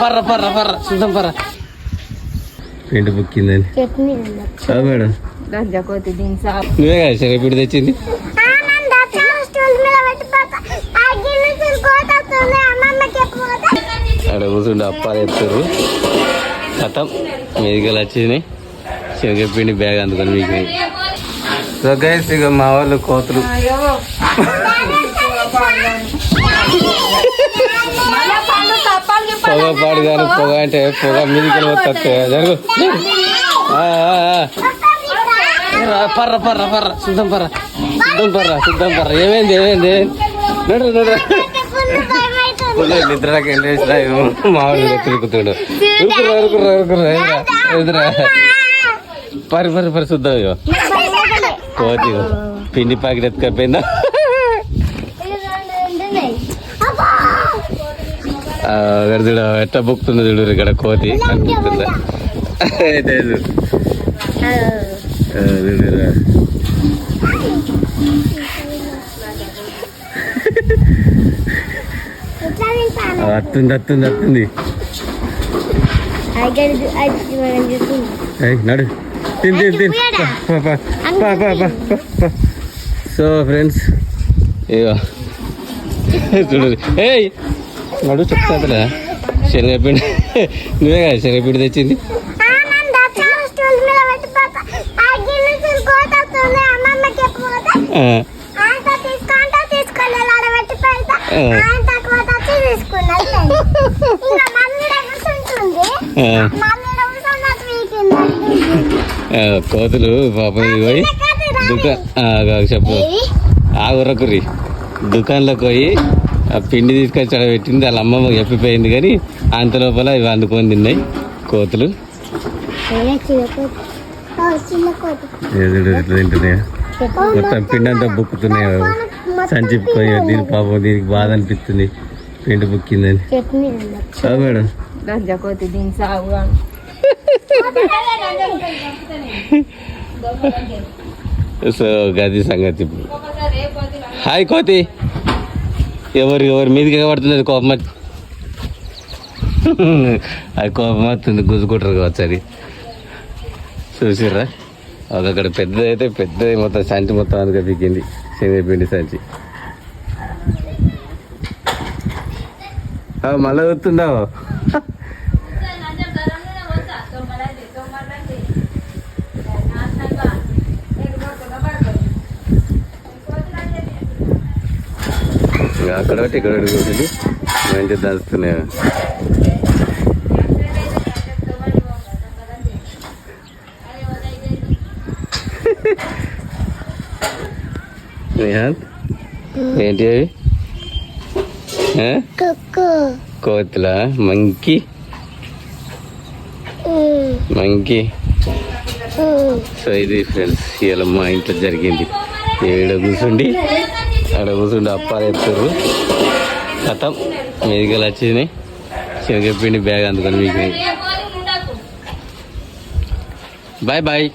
పర్ర పర్ర పర్ర చూద్దాం పర్ర. పెయింట్ బుక్కిందని కాదు మేడం. నువ్వే కదా శనగపిండి తెచ్చింది. అక్కడ కూర్చుండి అప్పాలు ఎత్తారు కథం. మీదికలు వచ్చినాయి శనగపిండి బ్యాగ్ అందుకొని మీకు. సో గైస్ ఇక మా వాళ్ళు కోతులు. పొగ పాడు కానీ పొగ అంటే పొగ జరుగు ఆ, ఆ. పర్ర పర్ర పర్ర చూద్దాం పర్ర చూద్దాం పర్ర చూద్దాం పర్ర ఏమైంది ఏమైంది నడు నడు నిద్రకి వెళ్ళేసిన మామూలుగా తిరుగుతాడు ఎదురా పరి పరి పరి చూద్దాం కోతి. పిండి ప్యాకెట్ ఎత్తుకపోయిందా ఆ, ఇక్కడ చూడు ఎట్ట బుక్తుంది చూడు ఇక్కడ కోతి. చూడురా. ఆ, అత్తుంది అత్తుంది అత్తుంది. నడు. తిన్ తిన్. సో ఫ్రెండ్స్ ఇగో చూడు. ఏయ్ నడు చెప్తాదిరా శనగపిండి. నువ్వే కదా శనగపిండి తెచ్చింది? ఆ, ఆ, ఆ, కోతులు పాపం పోయి దుకాన్ చెప్పు. ఆగురకురి దుకాణంలోకి పోయి ఆ పిండి తీసుకొచ్చి ఆడ పెట్టింది వాళ్ళ అమ్మమ్మ చెప్పిపోయింది కానీ అంత లోపల ఇవి అందుకొని తిన్నాయి కోతులు. చిన్న కోతి ఎదుడు ఎట్లా తింటున్నాయి? మొత్తం పిండి అంతా బుక్కుతున్నాయి సంచి పోయి దీని పాపం దీనికి బాధ అనిపిస్తుంది. పిండి బుక్కిందని. మేడం. సో గది సంగతి ఇప్పుడు. హాయ్ కోతి. ఎవరు ఎవరి మీదకి పడుతుంది అది కోపం అది కోపం వస్తుంది గుజుకుంటారు కావచ్చు అది. చూసిర్రా? అది అక్కడ పెద్దది అయితే పెద్దది మొత్తం సంచి మొత్తం అందుకే దిగింది. శనగపిండి సంచి. మళ్ళీ మళ్ళా అక్కడ ఒకటి ఇక్కడ ఒకటి కూర్చుని మంచిగా దంచుతున్నాయి నిహాన్ ఏంటి అవి? కోతుల? మంకీ? మంకీ? సో ఇది ఫ్రెండ్స్ ఇలా మా ఇంట్లో జరిగింది. ఈడ కూర్చుండి. అక్కడ కూర్చుండి అప్పాలు చెప్తారు కథం మీదికలు వచ్చినాయి శనగపిండి బ్యాగ్ అందుకని మీకు బాయ్ బాయ్.